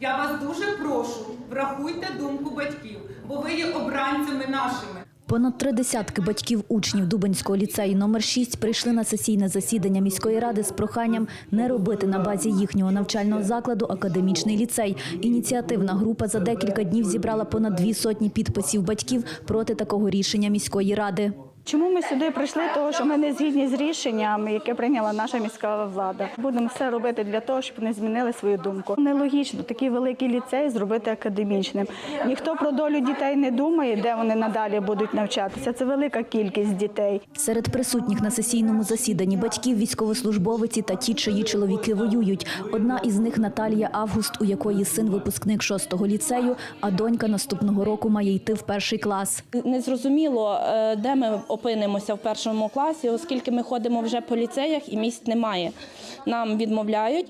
Я вас дуже прошу, врахуйте думку батьків, бо ви є обранцями нашими. Понад три десятки батьків учнів Дубенського ліцею номер 6 прийшли на сесійне засідання міської ради з проханням не робити на базі їхнього навчального закладу академічний ліцей. Ініціативна група за декілька днів зібрала понад дві сотні підписів батьків проти такого рішення міської ради. Чому ми сюди прийшли? Того, що ми не згідні з рішенням, яке прийняла наша міська влада. Будемо все робити для того, щоб вони змінили свою думку. Нелогічно такий великий ліцей зробити академічним. Ніхто про долю дітей не думає, де вони надалі будуть навчатися. Це велика кількість дітей. Серед присутніх на сесійному засіданні батьків військовослужбовиці та ті, чиї чоловіки воюють. Одна із них Наталія Август, у якої син випускник шостого ліцею, а донька наступного року має йти в перший клас. Незрозуміло, е, де ми опинимося в першому класі, оскільки ми ходимо вже по ліцеях і місць немає. Нам відмовляють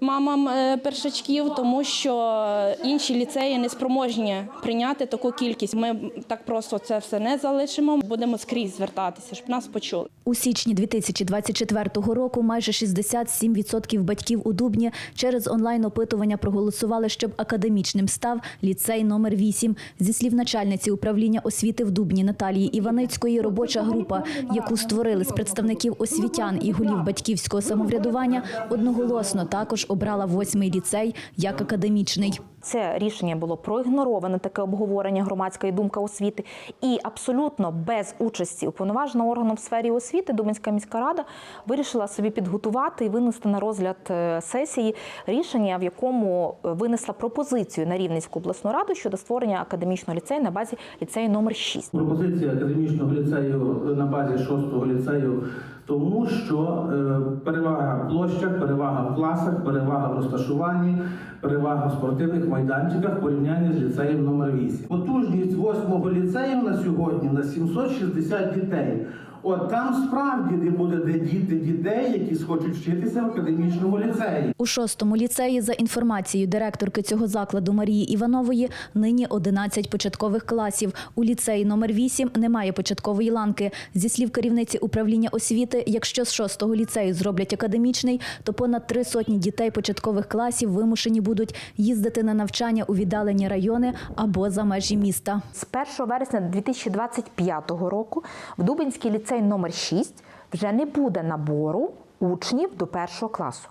мамам е, першачків, тому що інші ліцеї не спроможні прийняти таку кількість. Ми так просто це все не залишимо. Будемо скрізь звертатися, щоб нас почули. У січні 2024 року майже 67% батьків у Дубні через онлайн-опитування проголосували, щоб академічним став ліцей номер 8. Зі слів начальниці управління освіти в Дубні Наталії Іваницької, робоча група, яку створили з представників освітян і голів батьківського самоврядування, одноголосно також обрала восьмий ліцей як академічний. Це рішення було проігноровано, таке обговорення громадської думка освіти, і абсолютно без участі уповноваженого органу в сфері освіти Дубинська міська рада вирішила собі підготувати і винести на розгляд е, сесії рішення, в якому е, винесла пропозицію на Рівненську обласну раду щодо створення академічного ліцею на базі ліцею номер 6. Пропозиція академічного ліцею на базі шостого ліцею, тому що е, перевага в площах, перевага в класах, перевага в розташуванні, перевага в спортивних майданчиках в порівнянні з ліцеєм номер 8. Потужність восьмого ліцею на сьогодні на 760 дітей. От там справді не буде де діти дітей, які схочуть вчитися в академічному ліцеї. У шостому ліцеї, за інформацією директорки цього закладу Марії Іванової, нині 11 початкових класів. У ліцеї номер 8 немає початкової ланки. Зі слів керівниці управління освіти, якщо з шостого ліцею зроблять академічний, то понад три сотні дітей початкових класів вимушені будуть їздити на навчання у віддалені райони або за межі міста. З 1 вересня 2025 року в Дубинський ліцей номер 6 вже не буде набору учнів до першого класу.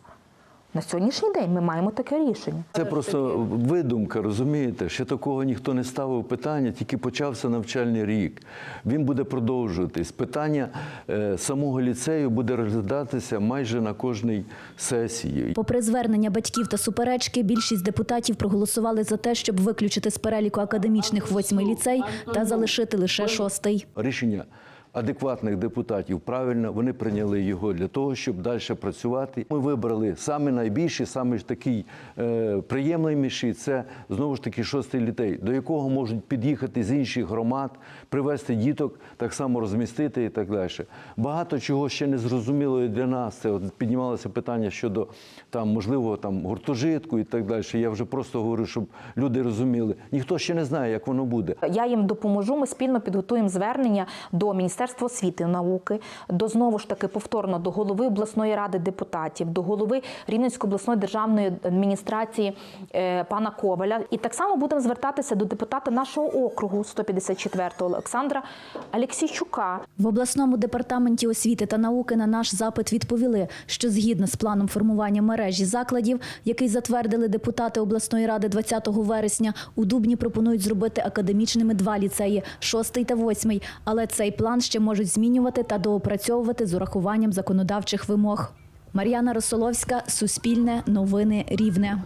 На сьогоднішній день ми маємо таке рішення. Це просто видумка, розумієте? Ще такого ніхто не ставив питання, тільки почався навчальний рік. Він буде продовжуватись. Питання е, самого ліцею буде розглядатися майже на кожній сесії. Попри звернення батьків та суперечки, більшість депутатів проголосували за те, щоб виключити з переліку академічних восьмий ліцей та залишити лише шостий. Рішення адекватних депутатів правильно, вони прийняли його для того, щоб далі працювати. Ми вибрали саме найбільший, саме такий е, приємніший – це знову ж таки шостий літей, до якого можуть під'їхати з інших громад, привезти діток, так само розмістити і так далі. Багато чого ще не зрозуміло для нас. Це от піднімалося питання щодо там можливо там гуртожитку і так далі. Я вже просто говорю, щоб люди розуміли. Ніхто ще не знає, як воно буде. Я їм допоможу. Ми спільно підготуємо звернення до Міністерства освіти і науки, до знову ж таки повторно до голови обласної ради депутатів, до голови Рівненської обласної державної адміністрації е, пана Коваля. І так само будемо звертатися до депутата нашого округу 154-го Олександра Алексійчука. В обласному департаменті освіти та науки на наш запит відповіли, що згідно з планом формування мережі закладів, який затвердили депутати обласної ради 20 вересня, у Дубні пропонують зробити академічними два ліцеї шостий та восьмий. Але цей план ще можуть змінювати та доопрацьовувати з урахуванням законодавчих вимог. Мар'яна Росоловська, Суспільне, Новини Рівне.